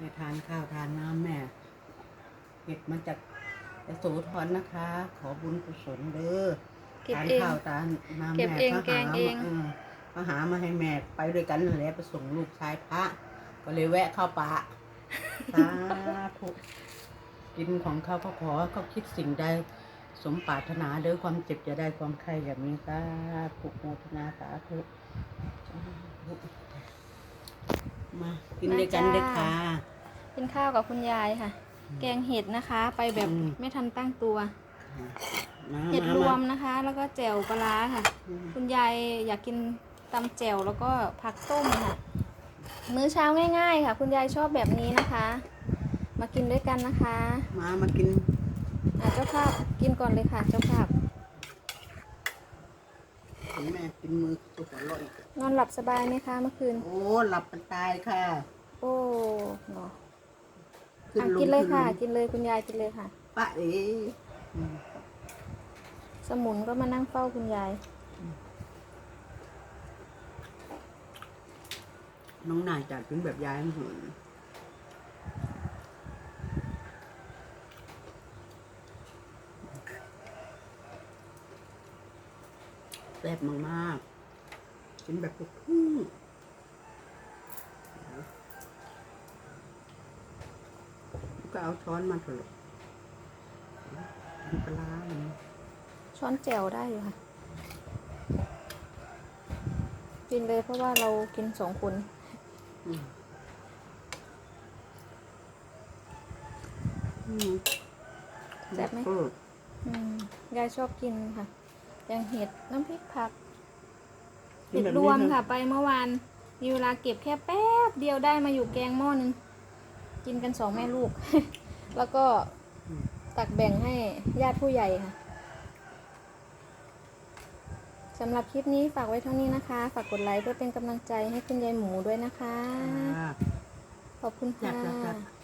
แม่ทานข้าวทานน้ำแม่เก็บมาจากยโสธรนะคะ ขอบุญกุศลเด้อเก็บทานเอง ข้าวทานน้ำเก็บแม่เองก็แกหางเอง มาเออก็หามาให้แม่ไปด้วยกันนั่นแหละไปส่งลูกชายพระ ก็เลยแวะเข้าป่าสาธุกินของเขาก็ขอเขาคิดสิ่งใดสมปรารถนาเด้อความเจ็บจะได้ความไข้อย่ามีสาธุโมทนาสาธุสาธุมากินด้วยกันเด้อค่ะ กินข้าวกับคุณยายค่ะ แกงเห็ดนะคะ ไปแบบอืมไม่ทันตั้งตัวมาเห็ดมารวมามนะคะ แล้วก็แจ่วปลาร้าค่ะอืมคุณยายอยากกินตำแจ่วแล้วก็ผักต้มค่ะ มื้อเช้าง่าย ๆ ค่ะ คุณยายชอบแบบนี้นะคะ มากินด้วยกันนะคะ มามากินอะเจ้าภาพกินก่อนเลยค่ะ เจ้าภาพเห็นแม่กินมือตัวหัวเราะอีกนอนหลับสบายไหมคะเมื่อคืน โอ้หลับเป็นตายค่ะ โอ้เนาะ ขึ้นอะลงกินเลยค่ะ ขึ้นกินเลยคุณยายกินเลยค่ะลงป้าเอ๋อืมสมุนก็มานั่งเฝ้าคุณยาย น้องนายจัดกินแบบยายมันหืนแซ่บมากๆกินแบบลูกทุ่ ก็เอาช้อนมาเถอะลูกกินปลาร้าอย่างนี้ช้อนแจ่วได้อยู่ค่ะ กินเลยเพราะว่าเรากินสองคนอืมอืมแซ่บไหมเอออืมยายชอบกินค่ะแกงเห็ดน้ำพริกผักกิเห็นดแบบรนี้วมเถอค่ะ ไปเมื่อวานมีเวลาเก็บแค่แป๊บเดียวได้มาอยู่แกงหม้อหนึง กินกันสองแม่ลูก แล้วก็ตักแบ่งให้ญาติผู้ใหญ่ค่ะสำหรับคลิปนี้ฝากไว้เท่านี้นะคะ ฝากกดไลค์เพื่อเป็นกำลังใจให้คุณยายหมูด้วยนะคะอ่าขอบคุณจัค่ดจัดจัดะ